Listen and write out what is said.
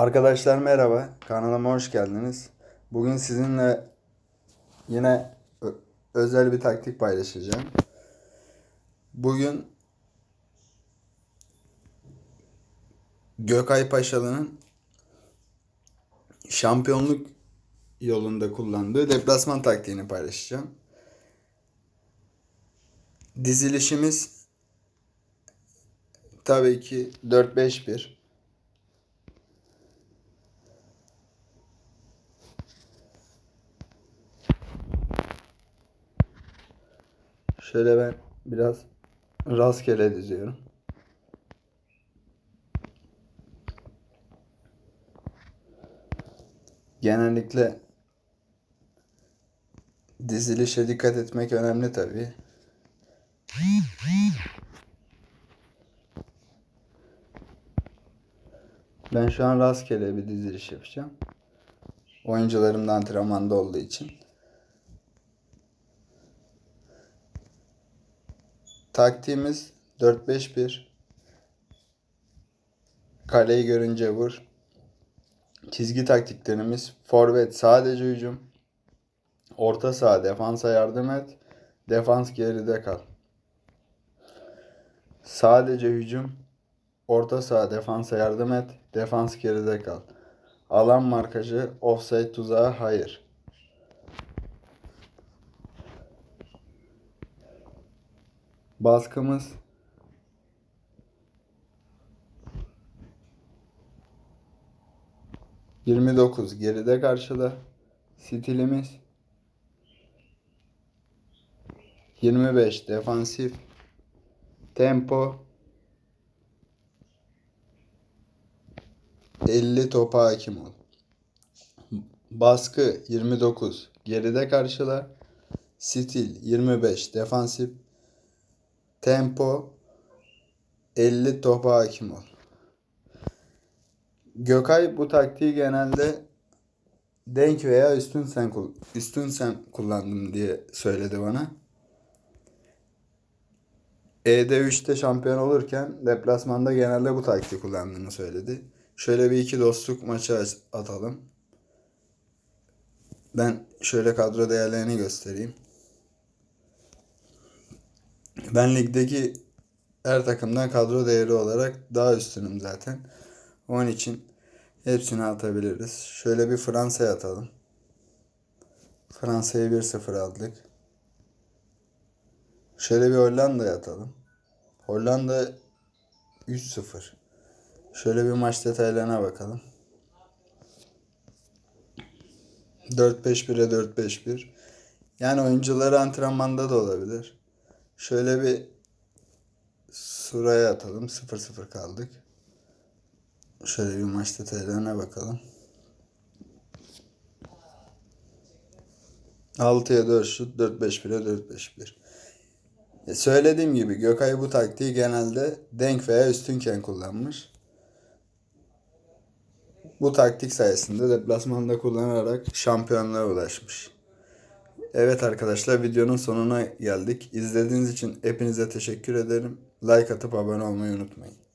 Arkadaşlar merhaba, kanalıma hoş geldiniz. Bugün sizinle yine özel bir taktik paylaşacağım. Bugün Gökay Paşalı'nın şampiyonluk yolunda kullandığı deplasman taktiğini paylaşacağım. Dizilişimiz tabii ki 4-5-1. Şöyle ben biraz rastgele diziyorum. Genellikle dizilişe dikkat etmek önemli tabii. Ben şu an rastgele bir diziliş yapacağım. Oyuncularım da antrenmanda olduğu için. Taktiğimiz 4-5-1. Kaleyi görünce vur. Çizgi taktiklerimiz forvet sadece hücum. Orta saha defansa yardım et. Defans geride kal. Sadece hücum. Orta saha defansa yardım et. Defans geride kal. Alan markajı offside tuzağı hayır. Baskımız Yirmi dokuz geride karşıda. Stilimiz 25 defansif. Tempo 50 topa hakim ol. Baskı 29 geride karşıla. Stil 25 defansif. Tempo 50 topa hakim ol. Gökay bu taktiği genelde denk veya üstün sen üstün sen kullandım diye söyledi bana. ED3'te şampiyon olurken deplasmanda genelde bu taktiği kullandığını söyledi. Şöyle bir iki dostluk maçı aç- atalım. Ben şöyle kadro değerlerini göstereyim. Ben ligdeki her takımdan kadro değeri olarak daha üstünüm zaten. Onun için hepsini atabiliriz. Şöyle bir Fransa'ya atalım. Fransa'yı 1-0 aldık. Şöyle bir Hollanda'ya atalım. Hollanda 3-0. Şöyle bir maç detaylarına bakalım. 4-5-1'e 4-5-1. Yani oyuncuları antrenmanda da olabilir. Şöyle bir Sura'ya atalım. 0-0 kaldık. Şöyle bir maç detaylarına bakalım. 6'ya 4 şut, 4-5-1'e 4-5-1. E, Söylediğim gibi Gökay bu taktiği genelde denk veya üstünken kullanmış. Bu taktik sayesinde deplasmanda kullanarak şampiyonluğa ulaşmış. Evet arkadaşlar videonun sonuna geldik. İzlediğiniz için hepinize teşekkür ederim. Like atıp abone olmayı unutmayın.